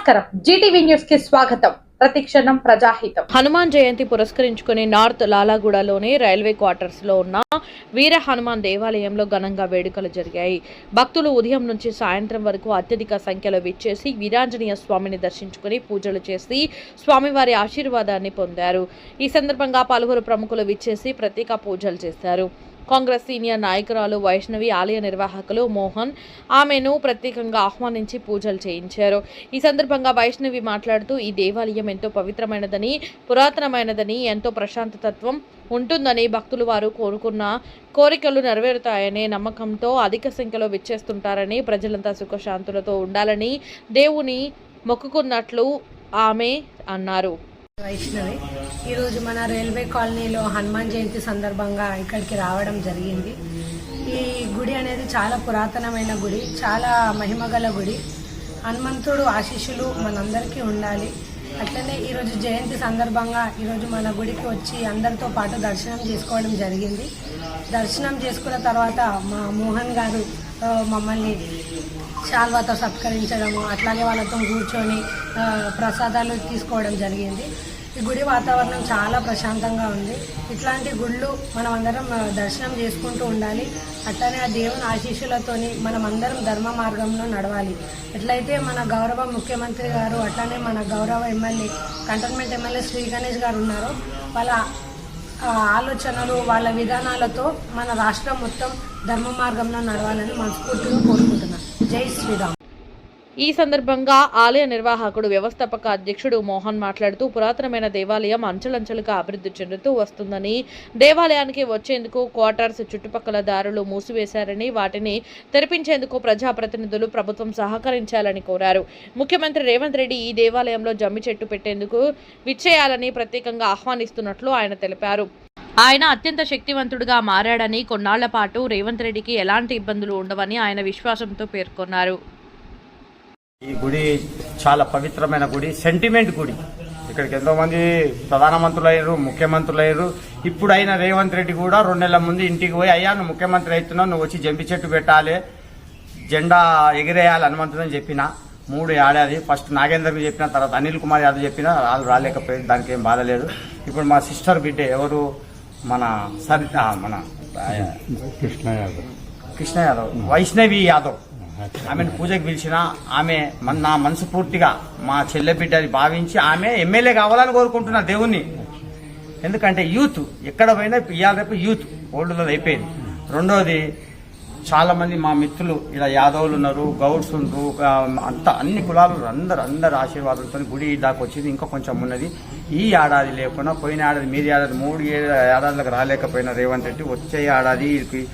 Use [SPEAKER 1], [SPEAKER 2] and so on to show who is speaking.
[SPEAKER 1] నమస్కారం. జీటీవీ న్యూస్కి స్వాగతం. ప్రతిక్షణం ప్రజాహితం.
[SPEAKER 2] హనుమాన్ జయంతి పురస్కరించుకుని నార్త్ లాలాగూడలోని రైల్వే క్వార్టర్స్లో ఉన్న వీర హనుమాన్ దేవాలయంలో ఘనంగా వేడుకలు జరిగాయి. భక్తులు ఉదయం నుంచి సాయంత్రం వరకు అత్యధిక సంఖ్యలో విచ్చేసి వీరాంజనేయ స్వామిని దర్శించుకుని పూజలు చేసి స్వామివారి ఆశీర్వాదాన్ని పొందారు. ఈ సందర్భంగా పలువురు ప్రముఖులు విచ్చేసి ప్రత్యేక పూజలు చేశారు. కాంగ్రెస్ సీనియర్ నాయకురాలు వైష్ణవి ఆలయ నిర్వాహకులు మోహన్ ఆమెను ప్రత్యేకంగా ఆహ్వానించి పూజలు చేయించారు. ఈ సందర్భంగా వైష్ణవి మాట్లాడుతూ ఈ దేవాలయం ఎంతో పవిత్రమైనదని పురాతనమైనదని ఎంతో ప్రశాంతతత్వం ఉంటుందని భక్తులు వారు కోరుకున్న కోరికలు నెరవేరుతాయనే నమ్మకంతో అధిక సంఖ్యలో విచ్చేస్తుంటారని ప్రజలంతా సుఖశాంతులతో ఉండాలని దేవుని మొక్కుకున్నట్లు ఆమె అన్నారు.
[SPEAKER 3] వైష్ణవి. ఈరోజు మన రైల్వే కాలనీలో హనుమాన్ జయంతి సందర్భంగా ఇక్కడికి రావడం జరిగింది. ఈ గుడి అనేది చాలా పురాతనమైన గుడి చాలా మహిమగల గుడి. హనుమంతుడు ఆశీస్సులు మనందరికీ ఉండాలి. అట్లనే ఈరోజు జయంతి సందర్భంగా ఈరోజు మన గుడికి వచ్చి అందరితో పాటు దర్శనం చేసుకోవడం జరిగింది. దర్శనం చేసుకున్న తర్వాత మా మోహన్ గారు మమ్మల్ని శాల్వాతో సత్కరించడము అట్లాగే వాళ్ళతో కూర్చొని ప్రసాదాలు తీసుకోవడం జరిగింది. ఈ గుడి వాతావరణం చాలా ప్రశాంతంగా ఉంది. ఇట్లాంటి గుళ్ళు మనం అందరం దర్శనం చేసుకుంటూ ఉండాలి. అట్లానే ఆ దేవుని ఆశీస్సులతోని మనం అందరం ధర్మ మార్గంలో నడవాలి. ఎట్లయితే మన గౌరవ ముఖ్యమంత్రి గారు అట్లానే మన గౌరవ MLA cantonment MLA Shri Ganesh గారు ఉన్నారో వాళ్ళ ఆలోచనలు వాళ్ళ విధానాలతో మన రాష్ట్రం మొత్తం ధర్మ మార్గంలో నడవాలని మనస్ఫూర్తిగా కోరుకుంటున్నాను జై శ్రీరామ్.
[SPEAKER 2] ఈ సందర్భంగా ఆలయ నిర్వాహకుడు వ్యవస్థాపక అధ్యక్షుడు మోహన్ మాట్లాడుతూ పురాతనమైన దేవాలయం అంచెలంచెలుగా అభివృద్ధి చెందుతూ వస్తుందని దేవాలయానికి వచ్చేందుకు క్వార్టర్స్ చుట్టుపక్కల దారులు మూసివేశారని వాటిని తెరిపించేందుకు ప్రజాప్రతినిధులు ప్రభుత్వం సహకరించాలని కోరారు. ముఖ్యమంత్రి రేవంత్ రెడ్డి ఈ దేవాలయంలో జమ్మి చెట్టు పెట్టేందుకు విచ్చేయాలని ప్రత్యేకంగా ఆహ్వానిస్తున్నట్లు ఆయన తెలిపారు. ఆయన అత్యంత శక్తివంతుడిగా మారాడని కొన్నాళ్ళ పాటు రేవంత్ రెడ్డికి ఎలాంటి ఇబ్బందులు ఉండవని ఆయన విశ్వాసంతో పేర్కొన్నారు.
[SPEAKER 4] ఈ గుడి చాలా పవిత్రమైన గుడి సెంటిమెంట్ గుడి. ఇక్కడికి ఎంతో మంది ప్రధానమంత్రులు అయ్యారు ముఖ్యమంత్రులు అయ్యారు ఇప్పుడు అయిన రేవంత్ రెడ్డి కూడా రెండు నెలల ముందు ఇంటికి పోయి అయ్యా నువ్వు ముఖ్యమంత్రి అవుతున్నావు నువ్వు వచ్చి జంపి చెట్టు పెట్టాలి జెండా ఎగిరేయాలి హనుమంతుడని చెప్పిన. మూడు ఏడాది ఫస్ట్ నాగేందర్కి చెప్పిన తర్వాత అనిల్ కుమార్ యాదవ్ చెప్పిన వాళ్ళు రాలేకపోయింది దానికి ఏం బాధ లేదు. ఇప్పుడు మా సిస్టర్ బిడ్డ ఎవరు? మన సరిత మన
[SPEAKER 5] కృష్ణ యాదవ్.
[SPEAKER 4] కృష్ణ యాదవ్. వైష్ణవి యాదవ్. ఆమెను పూజకు పిలిచిన ఆమె నా మనసు పూర్తిగా మా చెల్లె బిడ్డని భావించి ఆమె ఎమ్మెల్యే కావాలని కోరుకుంటున్నా దేవుణ్ణి. ఎందుకంటే యూత్ ఎక్కడ పోయినా ఇవాళ రేపు యూత్ ఓల్డ్లో అయిపోయింది. రెండోది చాలా మంది మా మిత్రులు ఇలా యాదవులు ఉన్నారు గౌడ్స్ ఉన్నారు అంత అంతా అన్ని కులాలు అందరు అందరు ఆశీర్వాదాలతో గుడి దాకా వచ్చింది. ఇంకా కొంచెం ఉన్నది. ఈ ఏడాది లేకుండా పోయిన ఏడాది మీది ఏడాది మూడు ఏ- ఏడాదిలకు రాలేకపోయిన రేవంత్ రెడ్డి వచ్చే ఏడాది వీరికి